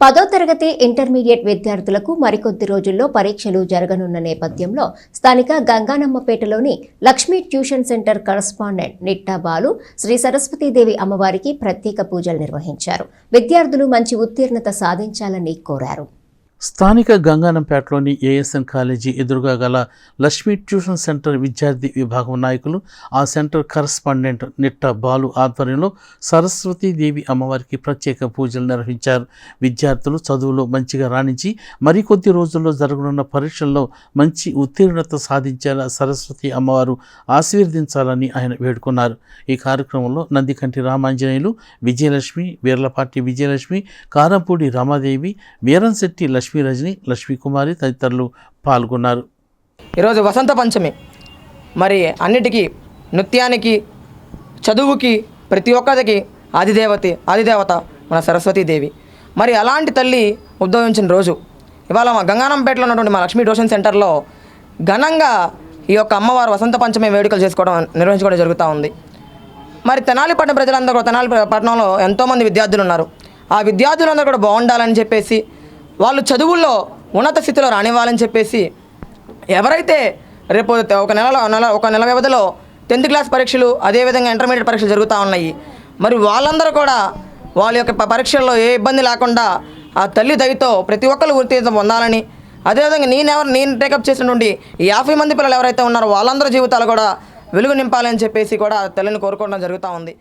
పదో తరగతి ఇంటర్మీడియట్ విద్యార్థులకు మరికొద్ది రోజుల్లో పరీక్షలు జరగనున్న నేపథ్యంలో స్థానిక గంగానమ్మపేటలోని Lakshmi tuition centre correspondent Nitta Balu Shri Saraswatidevi అమ్మవారికి ప్రత్యేక పూజలు నిర్వహించారు. విద్యార్థులు మంచి ఉత్తీర్ణత సాధించాలని కోరారు. స్థానిక గంగానంపేటలోని ఏఎస్ఎన్ కాలేజీ ఎదురుగా గల లక్ష్మీ ట్యూషన్ సెంటర్ విద్యార్థి విభాగం నాయకులు ఆ సెంటర్ కరస్పాండెంట్ నిట్ట బాలు ఆధ్వర్యంలో సరస్వతీదేవి అమ్మవారికి ప్రత్యేక పూజలు నిర్వహించారు. విద్యార్థులు చదువులో మంచిగా రాణించి మరికొద్ది రోజుల్లో జరగనున్న పరీక్షల్లో మంచి ఉత్తీర్ణత సాధించేలా సరస్వతి అమ్మవారు ఆశీర్వదించాలని ఆయన వేడుకున్నారు. ఈ కార్యక్రమంలో నందికంటి రామాంజనేయులు విజయలక్ష్మి వీర్లపాటి విజయలక్ష్మి కారంపూడి రమాదేవి వీరంశెట్టి లక్ష్మి రజని లక్ష్మీకుమారి తదితరులు పాల్గొన్నారు. ఈరోజు వసంత పంచమి. మరి అన్నిటికీ నృత్యానికి చదువుకి ప్రతి ఒక్కరికి ఆదిదేవత ఆదిదేవత మన సరస్వతీదేవి. మరి అలాంటి తల్లి ఉద్భవించిన రోజు. ఇవాళ మా గంగానంపేటలో ఉన్నటువంటి మా లక్ష్మీ ట్యూషన్ సెంటర్లో ఘనంగా ఈ యొక్క అమ్మవారు వసంత పంచమి వేడుకలు చేసుకోవడం నిర్వహించుకోవడం జరుగుతూ ఉంది. మరి తెనాలి పట్టణ ప్రజలందరూ కూడా తెనాలి పట్టణంలో ఎంతోమంది విద్యార్థులు ఉన్నారు. ఆ విద్యార్థులందరూ కూడా బాగుండాలని చెప్పేసి వాళ్ళు చదువుల్లో ఉన్నత స్థితిలో రానివ్వాలని చెప్పేసి ఎవరైతే రేపు ఒక నెలలో నెల ఒక నెల వ్యవధిలో టెన్త్ క్లాస్ పరీక్షలు అదేవిధంగా ఇంటర్మీడియట్ పరీక్షలు జరుగుతూ ఉన్నాయి. మరి వాళ్ళందరూ కూడా వాళ్ళ యొక్క పరీక్షల్లో ఏ ఇబ్బంది లేకుండా ఆ తల్లి దయతో ప్రతి ఒక్కరు ఉత్తీర్ణత పొందాలని అదేవిధంగా నేనెవరు నేను టేకప్ చేసినటువంటి ఈ యాభై మంది పిల్లలు ఎవరైతే ఉన్నారో వాళ్ళందరూ జీవితాలు కూడా వెలుగు నింపాలని చెప్పేసి కూడా తల్లిని కోరుకోవడం జరుగుతూ ఉంది.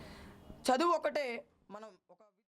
చదువు ఒకటే